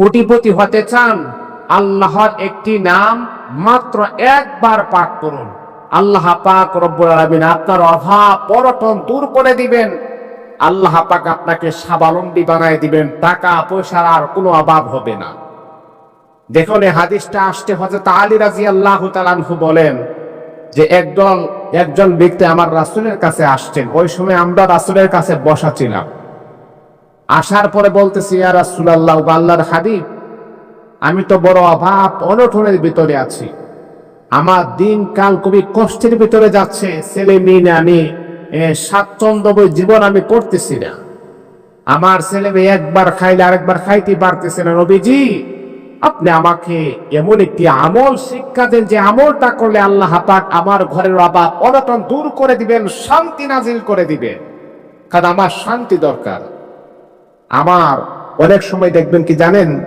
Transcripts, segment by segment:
কোটিপতি হতে চান, আল্লাহর একটি নাম মাত্র একবার পাঠ করুন। আল্লাহ পাক রব্বুল আলামিন আপনার অভাব, পরটন দূর করে দিবেন। আল্লাহ পাক আপনাকে স্বাবলম্বী বানায় দিবেন, টাকা, পয়সার আর কোনো অভাব হবে না। দেখুন, এই হাদিসটা আসতে হযরত আলী রাদিয়াল্লাহু তাআলাহু বলেন যে একদল, একজন ব্যক্তি আমার রাসূলের কাছে আসছেন। ওই সময় আমরা রাসুলের কাছে বসা ছিলাম। আসার পরে বলতেছি ইয়া রাসূলুল্লাহ আল্লাহর হাবিব আমি তো বড় অভাব অনটনের ভিতরে আছি। আমার দিন কাল খুবই কষ্টের ভিতরে যাচ্ছে। ছেলে মেয়ে আমি এ, স্বাচ্ছন্দ্যময় জীবন আমি করতেছি না। আমার ছেলে মেয়ে একবার খাইলে আরেকবার খাইতে পারতেছে না। রবিজি আপনি আমাকে এমন একটি আমল শিক্ষা দেন যে আমলটা করলে আল্লাহ পাক আমার ঘরের অভাব অনটন দূর করে দিবেন শান্তি নাজিল করে দিবেন। কারণ আমার শান্তি দরকার। আমার অনেক সময় দেখবেন কি জানেন?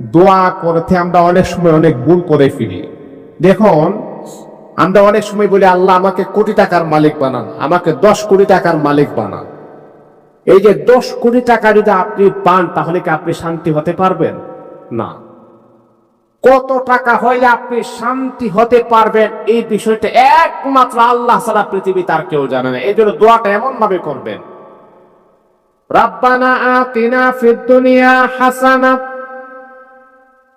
দোয়া করতে আমরা অনেক সময় অনেক ভুল করে ফিরি দেখুন, আমরা অনেক সময় বলি, আল্লাহ আমাকে কোটি টাকার মালিক বানান, আমাকে দশ কোটি টাকার মালিক বানান। এই যে দশ কোটি টাকা যদি আপনি পান, তাহলে কি আপনি শান্তি হতে পারবেন? না। কত টাকা হইলে আপনি শান্তি হতে পারবেন? এই বিষয়টা একমাত্র আল্লাহ ছাড়া পৃথিবী তার কেউ জানে না। এই জন্য দোয়াটা এমন ভাবে করবেন ربنا آتنا في الدنيا حسنة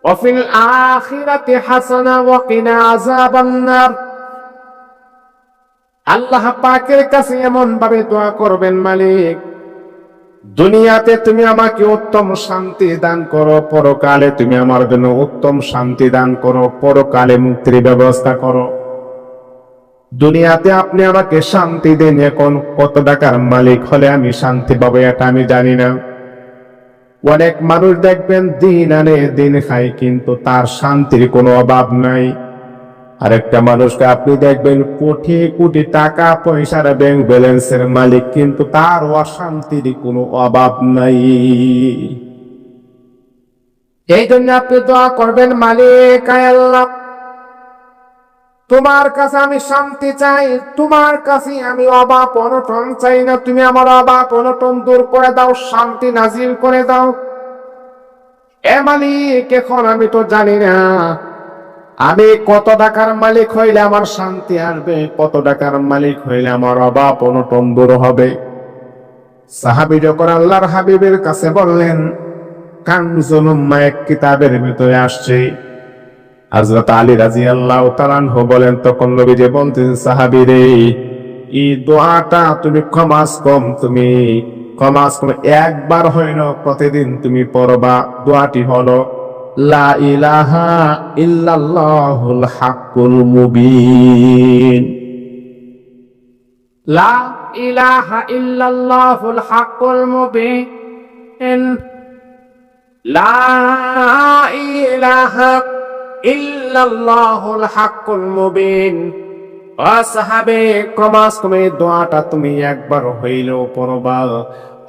وفي الآخرة حسنة وقنا عذاب النار আল্লাহ পাকের কাছে এমন ভাবে দোয়া করবেন মালিক দুনিয়াতে তুমি আমাকে উত্তম শান্তি দান করো পরকালে তুমি আমার জন্য উত্তম শান্তি দান করো পরকালে মুক্তির ব্যবস্থা করো দুনিয়াতে আপনি আমাকে শান্তি দেন এখন। কত টাকার মালিক হলে আমি শান্তি পাবো এটা আমি জানি না। অনেক মানুষ দেখবেন দিন আনে, দিন খাই কিন্তু তার শান্তির কোনো অভাব নাই। আরেকটা মানুষকে আপনি দেখবেন কোটি কোটি টাকা পয়সার ব্যাংক ব্যালেন্সের মালিক, কিন্তু তার অশান্তির কোনো অভাব নাই। এই জন্য আপনি দোয়া করবেন, মালিক আল্লাহ। তোমার কাছে আমি শান্তি চাই, তোমার কাছে আমি অভাব অনটন চাই না, তুমি আমার অভাব অনটন দূর করে দাও, শান্তি নাজিল করে দাও। এ মালিক, এখন আমি তো জানি না, আমি কত টাকার মালিক হইলে আমার শান্তি আসবে, কত টাকার মালিক হইলে আমার অভাব অনটন দূর হবে। সাহাবি যখন আল্লাহর হাবিবের কাছে বললেন কানজুল কিতাবের ভিতরে আসছে হযরত আলী রাদিয়াল্লাহু তাআলাহু বলেন, তখন নবী যে বলতেন, সাহাবী রে, এই দোয়াটা তুমি কমাস কম, তুমি কমাস কম। একবার হইল প্রতিদিন তুমি পড়বা, দোয়াটি হলো, লা ইলাহা লা ইলাহা লা ইলাহা ইল্লাল্লাহুল হাক্কুল মুবিন। অসাহাবে কমাস কমে দোয়াটা তুমি একবার হইলেও পড়বা।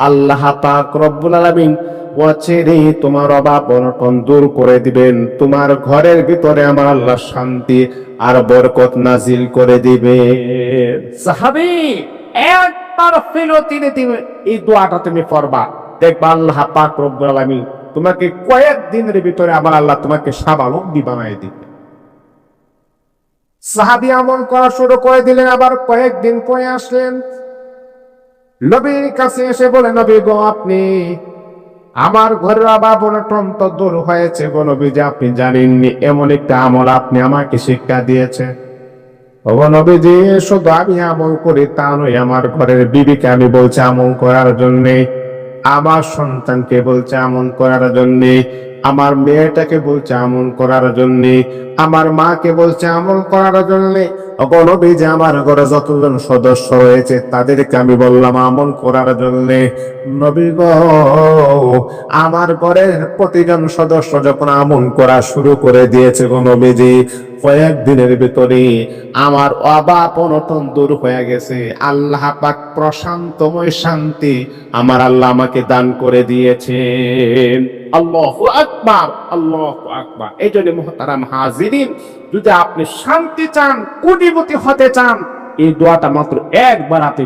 আল্লাহ পাক রব্বুল আলামিন ওয়াচেরে তোমার অভাব অনটন দূর করে দিবেন। তোমার ঘরের ভিতরে আমার আল্লাহ শান্তি আর বরকত নাজিল করে দিবে। সাহাবি, একবার ফেলো তিনে এই দোয়াটা তুমি পড়বা। দেখবা আল্লাহ পাক রব্বুল আলামিন তোমাকে কয়েক দিনের ভিতরে আমার আল্লাহ তোমাকে স্বাবলম্বী বানায় দিবে। সাহাবি আমল করা শুরু করে দিলেন, আবার কয়েকদিন পরে আসলেন। নবীর কাছে এসে বলে, নবী গো, আপনি, আমার ঘরের অভাব অনটন তো দূর হয়েছে গো নবী যে আপনি জানেননি, এমন একটা আমল আপনি আমাকে শিক্ষা দিয়েছে ও নবীজি, শুধু আমি আমল করি তা নয়, আমার ঘরের বিবিকে আমি বলছি আমল করার জন্যে আমার সন্তানকে বলছে এমন করার জন্যে আমার মেয়েটাকে বলছে আমল করার জন্যে, আমার মাকে বলছে আমল করার জন্যে। অগণবী যে আমার ঘরে যতজন সদস্য রয়েছে, তাদেরকে আমি বললাম আমল করার জন্যে। নবী গো, আমার ঘরের প্রতিজন সদস্য যখন আমল করা শুরু করে দিয়েছে গো কয়েকদিনের ভিতরে আমার অভাব অনটন দূর হয়ে গেছে। আল্লাহ পাক প্রশান্তময় শান্তি আমার আল্লাহ আমাকে দান করে দিয়েছেন। আল্লাহ আকবার আল্লাহ আকবার। এই জন্য মহতারাম হাজিরিন, যদি আপনি শান্তি চান, কোটিপতি হতে চান, এই দোয়াটা মাত্র একবার আপনি